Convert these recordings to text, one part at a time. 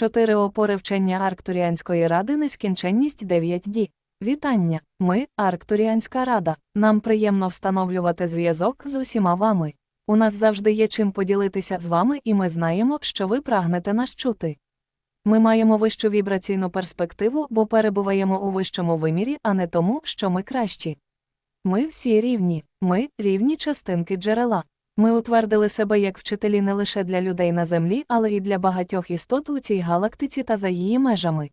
Чотири опори вчення Арктуріанської ради нескінченність 9 ді. Вітання! Ми Арктуріанська рада. Нам приємно встановлювати зв'язок з усіма вами. У нас завжди є чим поділитися з вами, і ми знаємо, що ви прагнете нас чути. Ми маємо вищу вібраційну перспективу, бо перебуваємо у вищому вимірі, а не тому, що ми кращі. Ми всі рівні, ми рівні частинки джерела. Ми утвердили себе як вчителі не лише для людей на землі, але й для багатьох істот у цій галактиці та за її межами.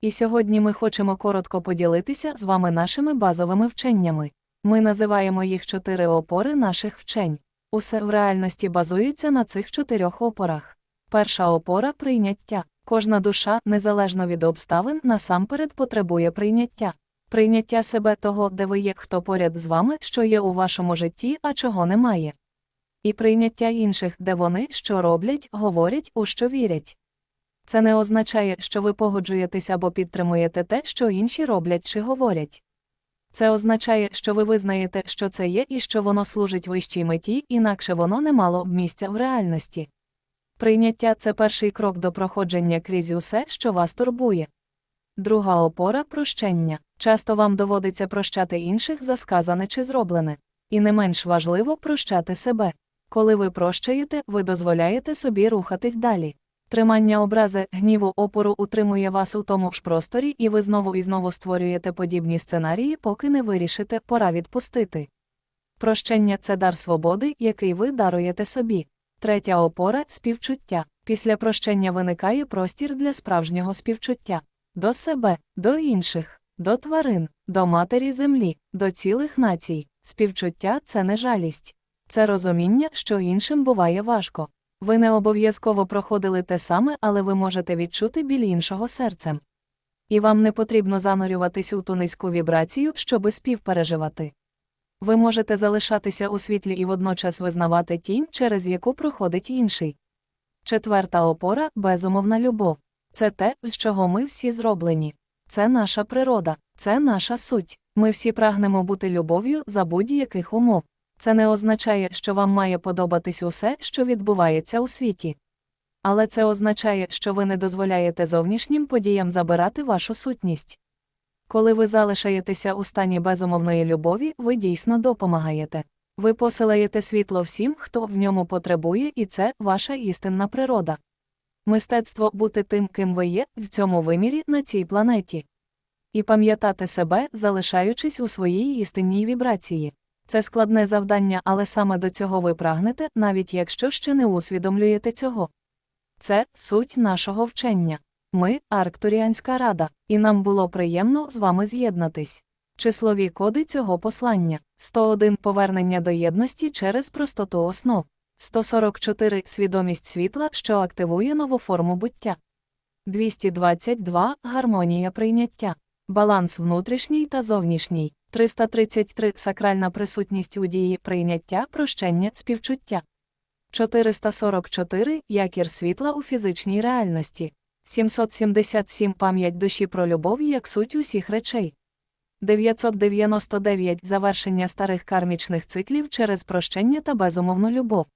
І сьогодні ми хочемо коротко поділитися з вами нашими базовими вченнями. Ми називаємо їх чотири опори наших вчень. Усе в реальності базується на цих чотирьох опорах. Перша опора прийняття. Кожна душа, незалежно від обставин, насамперед потребує прийняття. Прийняття себе того, де ви є, хто поряд з вами, що є у вашому житті, а чого немає. І прийняття інших, де вони що роблять, говорять, у що вірять. Це не означає, що ви погоджуєтесь або підтримуєте те, що інші роблять чи говорять. Це означає, що ви визнаєте, що це є і що воно служить вищій меті, інакше воно не мало б місця в реальності. Прийняття це перший крок до проходження крізь усе, що вас турбує. Друга опора прощення. Часто вам доводиться прощати інших за сказане чи зроблене. І не менш важливо прощати себе. Коли ви прощаєте, ви дозволяєте собі рухатись далі. Тримання образи, гніву опору утримує вас у тому ж просторі, і ви знову і знову створюєте подібні сценарії, поки не вирішите, пора відпустити. Прощення це дар свободи, який ви даруєте собі. Третя опора співчуття. Після прощення виникає простір для справжнього співчуття до себе, до інших, до тварин, до матері землі, до цілих націй. Співчуття це не жалість, це розуміння, що іншим буває важко. Ви не обов'язково проходили те саме, але ви можете відчути біль іншого серцем. І вам не потрібно занурюватись у ту низьку вібрацію, щоби співпереживати. Ви можете залишатися у світлі і водночас визнавати тінь, через яку проходить інший. Четверта опора безумовна любов. Це те, з чого ми всі зроблені. Це наша природа, це наша суть. Ми всі прагнемо бути любов'ю за будь-яких умов. Це не означає, що вам має подобатись усе, що відбувається у світі. Але це означає, що ви не дозволяєте зовнішнім подіям забирати вашу сутність. Коли ви залишаєтеся у стані безумовної любові, ви дійсно допомагаєте. Ви посилаєте світло всім, хто в ньому потребує, і це ваша істинна природа. Мистецтво бути тим, ким ви є, в цьому вимірі на цій планеті. І пам'ятати себе, залишаючись у своїй істинній вібрації. Це складне завдання, але саме до цього ви прагнете, навіть якщо ще не усвідомлюєте цього. Це суть нашого вчення. Ми Арктуріанська рада, і нам було приємно з вами з'єднатись. Числові коди цього послання 101 повернення до єдності через простоту основ, 144 свідомість світла, що активує нову форму буття, 222 гармонія прийняття, баланс внутрішній та зовнішній, 333 сакральна присутність у дії прийняття, прощення, співчуття, 444 якір світла у фізичній реальності. 777 пам'ять душі про любов як суть усіх речей. 999 завершення старих кармічних циклів через прощення та безумовну любов.